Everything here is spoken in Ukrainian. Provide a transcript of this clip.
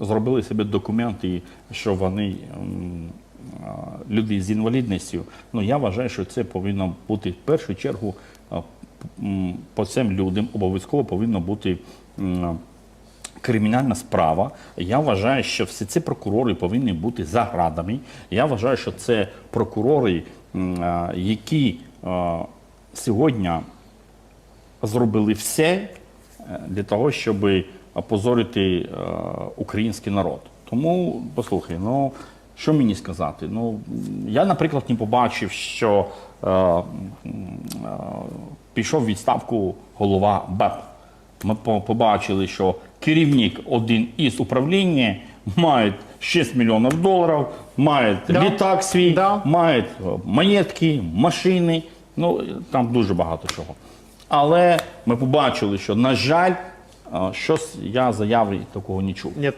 зробили собі документи, що вони люди з інвалідністю. Ну я вважаю, що це повинно бути в першу чергу по цим людям обов'язково повинно бути. Кримінальна справа. Я вважаю, що всі ці прокурори повинні бути за градами. Я вважаю, що це прокурори, які сьогодні зробили все е, для того, щоб опозорити е, український народ. Тому послухай, ну що мені сказати? Ну я, наприклад, не побачив, що е, е, пішов в відставку голова БЕП. Ми побачили, що керівник один із управління має 6 мільйонів доларів, має Да. літак свій, Да. мають е, маєтки, машини, ну там дуже багато чого. Але ми побачили, що, на жаль, щось я заяви такого не чув. Ні,